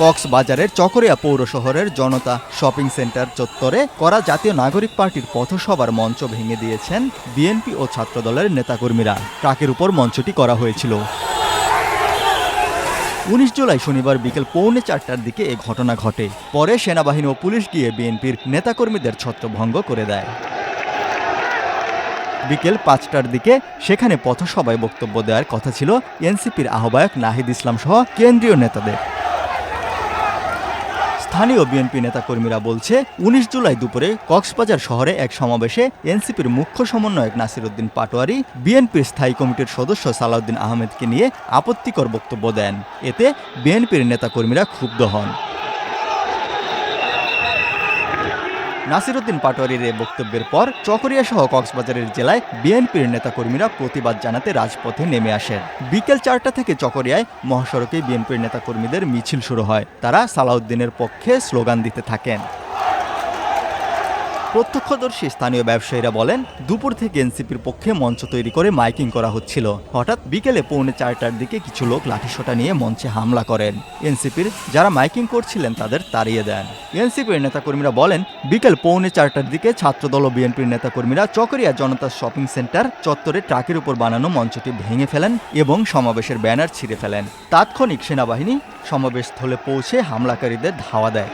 কক্সবাজারের চকরিয়া পৌর শহরের জনতা শপিং সেন্টার চত্বরে করা জাতীয় নাগরিক পার্টির পথসভার মঞ্চ ভেঙে দিয়েছেন বিএনপি ও ছাত্রদলের নেতাকর্মীরা। ট্রাকের উপর মঞ্চটি করা হয়েছিল। উনিশ জুলাই শনিবার বিকেল পৌনে চারটার দিকে এ ঘটনা ঘটে। পরে সেনাবাহিনী ও পুলিশ গিয়ে বিএনপির নেতাকর্মীদের ছত্রভঙ্গ করে দেয়। বিকেল পাঁচটার দিকে সেখানে পথসভায় বক্তব্য দেওয়ার কথা ছিল এনসিপির আহ্বায়ক নাহিদ ইসলাম সহ কেন্দ্রীয় নেতাদের। স্থানীয় বিএনপি নেতাকর্মীরা বলছে, উনিশ জুলাই দুপুরে কক্সবাজার শহরে এক সমাবেশে এনসিপির মুখ্য সমন্বয়ক নাসিরউদ্দিন পাটোয়ারি, বিএনপির স্থায়ী কমিটির সদস্য সালাউদ্দিন আহমেদকে নিয়ে আপত্তিকর বক্তব্য দেন। এতে বিএনপির নেতাকর্মীরা ক্ষুব্ধ হন। নাসিরুদ্দিন পাটোয়ারির এ বক্তব্যের পর চকরিয়া সহ কক্সবাজারের জেলায় বিএনপির নেতাকর্মীরা প্রতিবাদ জানাতে রাজপথে নেমে আসেন। বিকেল চারটা থেকে চকরিয়ায় মহাসড়কে বিএনপির নেতাকর্মীদের মিছিল শুরু হয়। তারা সালাউদ্দিনের পক্ষে স্লোগান দিতে থাকেন। প্রত্যক্ষদর্শী স্থানীয় ব্যবসায়ীরা বলেন, দুপুর থেকে এনসিপির পক্ষে মঞ্চ তৈরি করে মাইকিং করা হচ্ছিল। হঠাৎ বিকেলে পৌনে চারটার দিকে কিছু লোক লাঠিসোঁটা নিয়ে মঞ্চে হামলা করেন। এনসিপির যারা মাইকিং করছিলেন তাদের তাড়িয়ে দেন। এনসিপির নেতাকর্মীরা বলেন, বিকেল পৌনে চারটার দিকে ছাত্রদল ও বিএনপির নেতাকর্মীরা চকরিয়া জনতা শপিং সেন্টার চত্বরে ট্রাকের উপর বানানো মঞ্চটি ভেঙে ফেলেন এবং সমাবেশের ব্যানার ছিঁড়ে ফেলেন। তাৎক্ষণিক সেনাবাহিনী সমাবেশস্থলে পৌঁছে হামলাকারীদের ধাওয়া দেয়।